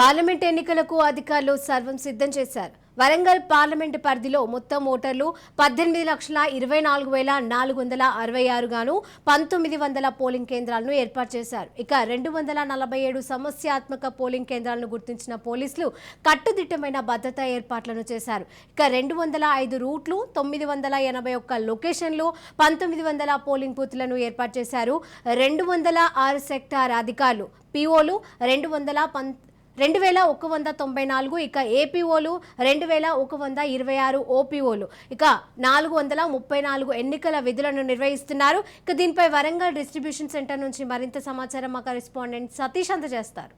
Parliament ఎన్నికలకు అధికారులు సర్వం సిద్ధం చేశారు. వరంగల్ పార్లమెంట్ పరిధిలో మొత్తం ఓటర్లు పద్దెనిమిది లక్షల ఇరవై నాలుగు వేల నాలుగు వందల అరవై ఆరు గాను పంతొమ్మిది వందల పోలింగ్ కేంద్రాలను ఏర్పాటు చేశారు. ఇక రెండు వందల నలభై ఏడు సమస్యాత్మక పోలింగ్ కేంద్రాలను గుర్తించిన పోలీసులు కట్టుదిట్టమైన భద్రతా ఏర్పాట్లను చేశారు. ఇక రెండు వందల ఐదు రూట్లు తొమ్మిది వందల ఎనభై ఒక్క లొకేషన్లు పంతొమ్మిది వందల పోలింగ్ బూత్లను ఏర్పాటు చేశారు. రెండు వందల ఆరు సెక్టార్ అధికారులు పిఓలు రెండు వందల పం రెండు వేల ఒక వంద తొంభై నాలుగు ఇక ఏపీఓలు రెండు వేల ఒక వంద ఇరవై ఆరు ఓపీఓలు. ఇక నాలుగు వందల ముప్పై నాలుగు ఎన్నికల విధులను నిర్వహిస్తున్నారు. ఇక దీనిపై వరంగల్ డిస్ట్రిబ్యూషన్ సెంటర్ నుంచి మరింత సమాచారం మా కరెస్పాండెంట్ సతీష్ అందజేస్తారు.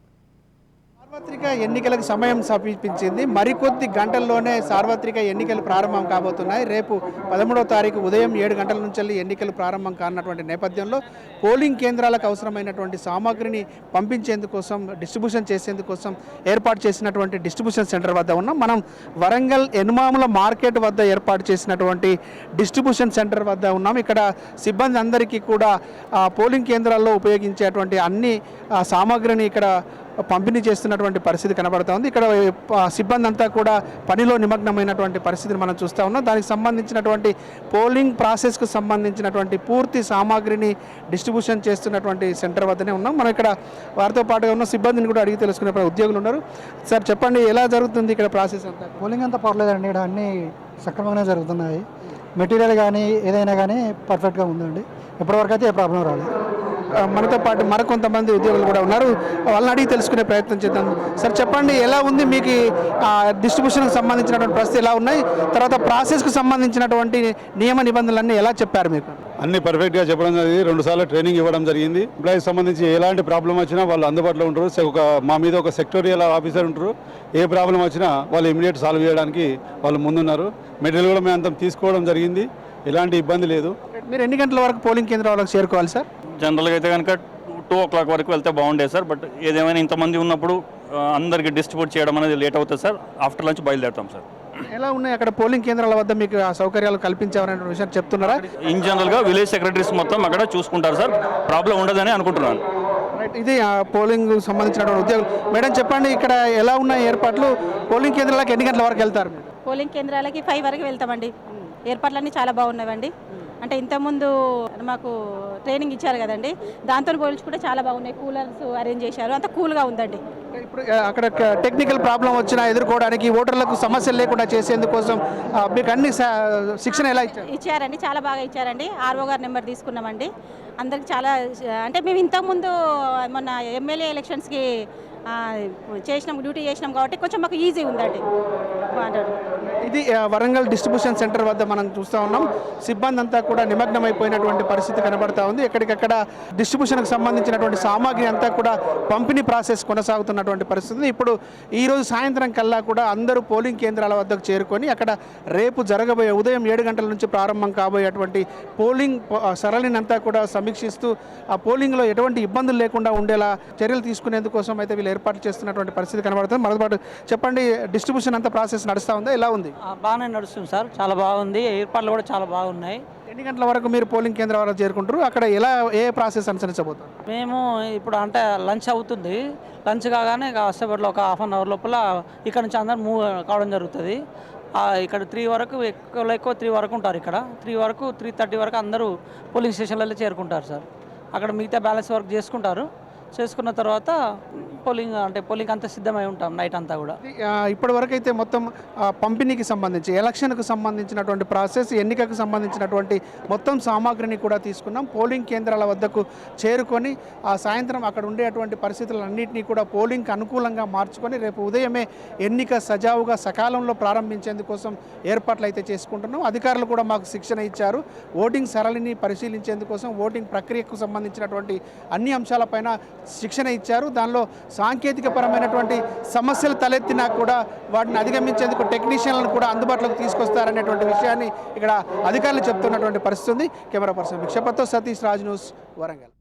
సార్వత్రిక ఎన్నికలకు సమయం సమీపించింది. మరికొద్ది గంటల్లోనే సార్వత్రిక ఎన్నికలు ప్రారంభం కాబోతున్నాయి. రేపు పదమూడవ తారీఖు ఉదయం ఏడు గంటల నుంచి వెళ్ళి ఎన్నికలు ప్రారంభం కానటువంటి నేపథ్యంలో పోలింగ్ కేంద్రాలకు అవసరమైనటువంటి సామాగ్రిని పంపించేందుకోసం డిస్ట్రిబ్యూషన్ చేసేందుకోసం ఏర్పాటు చేసినటువంటి డిస్ట్రిబ్యూషన్ సెంటర్ వద్ద ఉన్నాం. మనం వరంగల్ ఎనుమాముల మార్కెట్ వద్ద ఏర్పాటు చేసినటువంటి డిస్ట్రిబ్యూషన్ సెంటర్ వద్ద ఉన్నాం. ఇక్కడ సిబ్బంది అందరికీ కూడా పోలింగ్ కేంద్రాల్లో ఉపయోగించేటువంటి అన్ని సామాగ్రిని ఇక్కడ పంపిణీ చేస్తున్నటువంటి పరిస్థితి కనబడుతూ ఉంది ఇక్కడ సిబ్బంది అంతా కూడా పనిలో నిమగ్నమైనటువంటి పరిస్థితిని మనం చూస్తూ ఉన్నాం. దానికి సంబంధించినటువంటి పోలింగ్ ప్రాసెస్కు సంబంధించినటువంటి పూర్తి సామాగ్రిని డిస్ట్రిబ్యూషన్ చేస్తున్నటువంటి సెంటర్ వద్దనే ఉన్నాం. మనం ఇక్కడ వారితో పాటుగా ఉన్న సిబ్బందిని కూడా అడిగి తెలుసుకునే ఉద్యోగులు ఉన్నారు. సార్ చెప్పండి ఎలా జరుగుతుంది ఇక్కడ ప్రాసెస్ అంతా? పోలింగ్ అంతా పర్లేదండి. ఇక్కడ అన్నీ సక్రమంగానే జరుగుతున్నాయి. మెటీరియల్ కానీ ఏదైనా కానీ పర్ఫెక్ట్గా ఉందండి. ఇప్పటివరకు అయితే ఏ ప్రాబ్లం రాలేదు. మనతో పాటు మరికొంతమంది ఉద్యోగులు కూడా ఉన్నారు. వాళ్ళని అడిగి తెలుసుకునే ప్రయత్నం చేద్దాం. సార్ చెప్పండి ఎలా ఉంది మీకు డిస్ట్రిబ్యూషన్కి సంబంధించినటువంటి పరిస్థితి ఎలా ఉన్నాయి? తర్వాత ప్రాసెస్కు సంబంధించినటువంటి నియమ నిబంధనలన్నీ ఎలా చెప్పారు మీకు? అన్ని పర్ఫెక్ట్గా చెప్పడం జరిగింది. రెండు సార్లు ట్రైనింగ్ ఇవ్వడం జరిగింది. ఎంప్లాయీస్ సంబంధించి ఎలాంటి ప్రాబ్లం వచ్చినా వాళ్ళు అందుబాటులో ఉంటారు. ఒక మా మీద ఒక సెక్టోరియల్ ఆఫీసర్ ఉంటారు. ఏ ప్రాబ్లం వచ్చినా వాళ్ళు ఇమీడియట్ సాల్వ్ చేయడానికి వాళ్ళు ముందున్నారు. మెటీరియల్ కూడా మేము అంత తీసుకోవడం జరిగింది. ఎలాంటి ఇబ్బంది లేదు. మీరు ఎన్ని గంటల వరకు పోలింగ్ కేంద్రాలకు చేరుకోవాలి సార్? జనరల్గా అయితే కనుక టూ ఓ క్లాక్ వరకు వెళ్తే బాగుండేది సార్. బట్ ఏదేమైనా ఇంతమంది ఉన్నప్పుడు అందరికి డిస్ట్రిబ్యూట్ చేయడం అనేది లేట్ అవుతుంది సార్. ఆఫ్టర్ లంచ్ బయలుదేరుతాం సార్. ఎలా ఉన్నాయి అక్కడ పోలింగ్ కేంద్రాల వద్ద మీకు ఆ సౌకర్యాలు కల్పించారనే విషయం చెప్తున్నారా? ఇన్ జనరల్గా విలేజ్ సెక్రటరీస్ మొత్తం అక్కడ చూసుకుంటారు సార్. ప్రాబ్లం ఉండదని అనుకుంటున్నాను. రైట్ ఇది ఆ, పోలింగ్ సంబంధించినటువంటి ఉద్యోగులు. మేడం చెప్పండి ఇక్కడ ఎలా ఉన్నాయి ఏర్పాట్లు? పోలింగ్ కేంద్రాలకు ఎన్ని గంటల వరకు వెళ్తారు? పోలింగ్ కేంద్రాలకి ఫైవ్ వరకు వెళ్తామండి. ఏర్పాట్లన్నీ చాలా బాగున్నాయండి అంటే ఇంతకుముందు మాకు ట్రైనింగ్ ఇచ్చారు కదండి దాంతో పోల్చుకుంటే చాలా బాగున్నాయి కూలర్స్ అరేంజ్ చేశారు అంత కూల్గా ఉందండి. ఇప్పుడు అక్కడ టెక్నికల్ ప్రాబ్లం వచ్చినా ఎదుర్కోవడానికి ఓటర్లకు సమస్యలు లేకుండా చేసేందుకోసం మీకు అన్ని శిక్షణ ఎలా ఇచ్చారు? ఇచ్చారండి చాలా బాగా ఇచ్చారండి. ఆర్ఓ గారి నెంబర్ తీసుకున్నామండి. అందరికి చాలా అంటే మేము ఇంతకుముందు మొన్న ఎమ్మెల్యే ఎలక్షన్స్కి చేసినాం డ్యూటీ చేసినాం కాబట్టి కొంచెం మాకు ఈజీ ఉందండి. బాగుంటుంది ఇది వరంగల్ డిస్ట్రిబ్యూషన్ సెంటర్ వద్ద మనం చూస్తూ ఉన్నాం. సిబ్బంది అంతా కూడా నిమగ్నమైపోయినటువంటి పరిస్థితి కనబడతా ఉంది. ఎక్కడికక్కడ డిస్ట్రిబ్యూషన్కి సంబంధించినటువంటి సామాగ్రి అంతా కూడా పంపిణీ ప్రాసెస్ కొనసాగుతున్నటువంటి పరిస్థితి. ఇప్పుడు ఈరోజు సాయంత్రం కల్లా కూడా అందరూ పోలింగ్ కేంద్రాల వద్దకు చేరుకొని అక్కడ రేపు జరగబోయే ఉదయం ఏడు గంటల నుంచి ప్రారంభం కాబోయేటువంటి పోలింగ్ సరళినంతా సరళిని అంతా కూడా సమీక్షిస్తూ ఆ పోలింగ్లో ఎటువంటి ఇబ్బందులు లేకుండా ఉండేలా చర్యలు తీసుకునేందుకోసం అయితే వీళ్ళు ఏర్పాట్లు చేస్తున్నటువంటి పరిస్థితి కనబడుతుంది. మరోపాటు చెప్పండి డిస్ట్రిబ్యూషన్ అంతా ప్రాసెస్ నడుస్తూ ఉందా? ఎలా ఉంది? బాగానే నడుస్తుంది సార్. చాలా బాగుంది. ఏర్పాట్లు కూడా చాలా బాగున్నాయి. ఎన్ని గంటల వరకు మీరు పోలింగ్ కేంద్రం వరకు చేరుకుంటారు? అక్కడ ఎలా ఏ ప్రాసెస్ అనుసరించబోతారు మేము ఇప్పుడు అంటే లంచ్ అవుతుంది. లంచ్ కాగానే కాసేపట్లో ఒక హాఫ్ అన్ అవర్ లోపల ఇక్కడ నుంచి అందరు మూవ్ కావడం జరుగుతుంది. ఇక్కడ త్రీ వరకు ఎక్కువ ఎక్కువ త్రీ వరకు ఉంటారు ఇక్కడ. త్రీ వరకు త్రీ థర్టీ వరకు అందరూ పోలింగ్ స్టేషన్లలో చేరుకుంటారు సార్. అక్కడ మిగతా బ్యాలెన్స్ వర్క్ చేసుకుంటారు. చేసుకున్న తర్వాత పోలింగ్ అంటే పోలింగ్ అంతా సిద్ధమై ఉంటాం నైట్ అంతా కూడా. ఇప్పటి వరకు అయితే మొత్తం పంపిణీకి సంబంధించి ఎలక్షన్కు సంబంధించినటువంటి ప్రాసెస్ ఎన్నికకు సంబంధించినటువంటి మొత్తం సామాగ్రిని కూడా తీసుకున్నాం. పోలింగ్ కేంద్రాల వద్దకు చేరుకొని ఆ సాయంత్రం అక్కడ ఉండేటువంటి పరిస్థితులన్నింటినీ కూడా పోలింగ్కి అనుకూలంగా మార్చుకొని రేపు ఉదయమే ఎన్నిక సజావుగా సకాలంలో ప్రారంభించేందుకోసం ఏర్పాట్లు అయితే చేసుకుంటున్నాం. అధికారులు కూడా మాకు శిక్షణ ఇచ్చారు. ఓటింగ్ సరళిని పరిశీలించేందుకోసం ఓటింగ్ ప్రక్రియకు సంబంధించినటువంటి అన్ని అంశాలపైన శిక్షణ ఇచ్చారు. దానిలో సాంకేతిక పరమైనటువంటి సమస్యలు తలెత్తినా కూడా వాటిని అధిగమించేందుకు టెక్నీషియన్లను కూడా అందుబాటులోకి తీసుకొస్తారనేటువంటి విషయాన్ని ఇక్కడ అధికారులు చెప్తున్నటువంటి పరిస్థితి ఉంది. కెమెరా పర్సన్ విక్షపతో సతీష్ రాజ్ న్యూస్ వరంగల్.